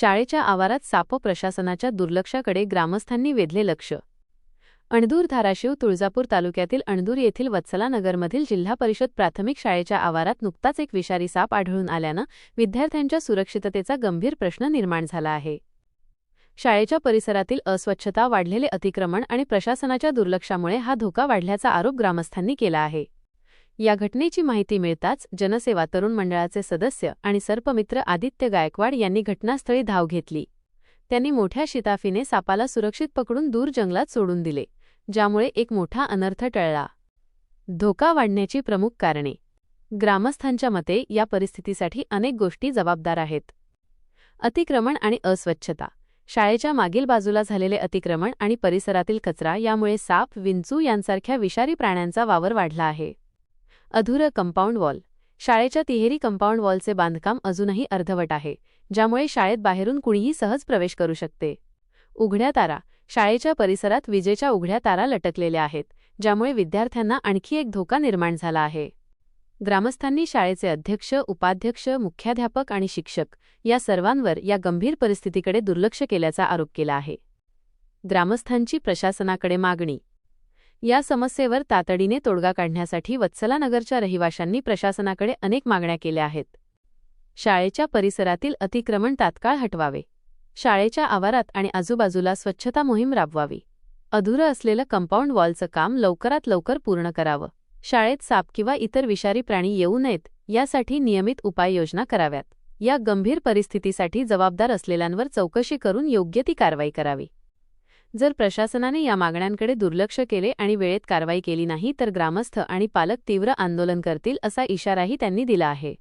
शाळेच्या आवारात साप प्रशासनाच्या दुर्लक्षाकडे ग्रामस्थांनी वेधले लक्ष. अणदूर धाराशिव तुळजापूर तालुक्यातील अणदूर येथील वत्सलानगरमधील जिल्हा परिषद प्राथमिक शाळेच्या आवारात नुकताच एक विषारी साप आढळून आल्यानं विद्यार्थ्यांच्या सुरक्षिततेचा गंभीर प्रश्न निर्माण झाला आहे. शाळेच्या परिसरातील अस्वच्छता वाढलेले अतिक्रमण आणि प्रशासनाच्या दुर्लक्षामुळे हा धोका वाढल्याचा आरोप ग्रामस्थांनी केला आहे. या घटनेची माहिती मिळताच जनसेवा तरुण मंडळाचे सदस्य आणि सर्पमित्र आदित्य गायकवाड यांनी घटनास्थळी धाव घेतली. त्यांनी मोठ्या शिताफीने सापाला सुरक्षित पकडून दूर जंगलात सोडून दिले ज्यामुळे एक मोठा अनर्थ टळला. धोका वाढण्याची प्रमुख कारणे. ग्रामस्थांच्या मते या परिस्थितीसाठी अनेक गोष्टी जबाबदार आहेत. अतिक्रमण आणि अस्वच्छता. शाळेच्या मागील बाजूला झालेले अतिक्रमण आणि परिसरातील कचरा यामुळे साप विंचू यांसारख्या विषारी प्राण्यांचा वावर वाढला आहे. अधुरं कंपाऊंड वॉल शाळेच्या तिहेरी कंपाऊंड वॉलचे बांधकाम अजूनही अर्धवट आहे ज्यामुळे शाळेत बाहेरून कुणीही सहज प्रवेश करू शकते. उघड्या तारा. शाळेच्या परिसरात विजेच्या उघड्या तारा लटकलेल्या आहेत ज्यामुळे विद्यार्थ्यांना आणखी एक धोका निर्माण झाला आहे. ग्रामस्थांनी शाळेचे अध्यक्ष उपाध्यक्ष मुख्याध्यापक आणि शिक्षक या सर्वांवर या गंभीर परिस्थितीकडे दुर्लक्ष केल्याचा आरोप केला आहे. ग्रामस्थांची प्रशासनाकडे मागणी. या समस्येवर तातडीने तोडगा काढण्यासाठी वत्सलानगरच्या रहिवाशांनी प्रशासनाकडे अनेक मागण्या केल्या आहेत. शाळेच्या परिसरातील अतिक्रमण तात्काळ हटवावे. शाळेच्या आवारात आणि आजूबाजूला स्वच्छता मोहीम राबवावी. अधुरं असलेलं कंपाऊंड वॉलचं काम लवकरात लवकर पूर्ण करावं. शाळेत साप किंवा इतर विषारी प्राणी येऊ नयेत यासाठी नियमित उपाययोजना कराव्यात. या गंभीर परिस्थितीसाठी जबाबदार असलेल्यांवर चौकशी करून योग्य ती कारवाई करावी. जर प्रशासनाने या मागण्यांकडे दुर्लक्ष केले आणि वेळेत कारवाई केली नाही तर ग्रामस्थ आणि पालक तीव्र आंदोलन करतील असा इशाराही त्यांनी दिला आहे.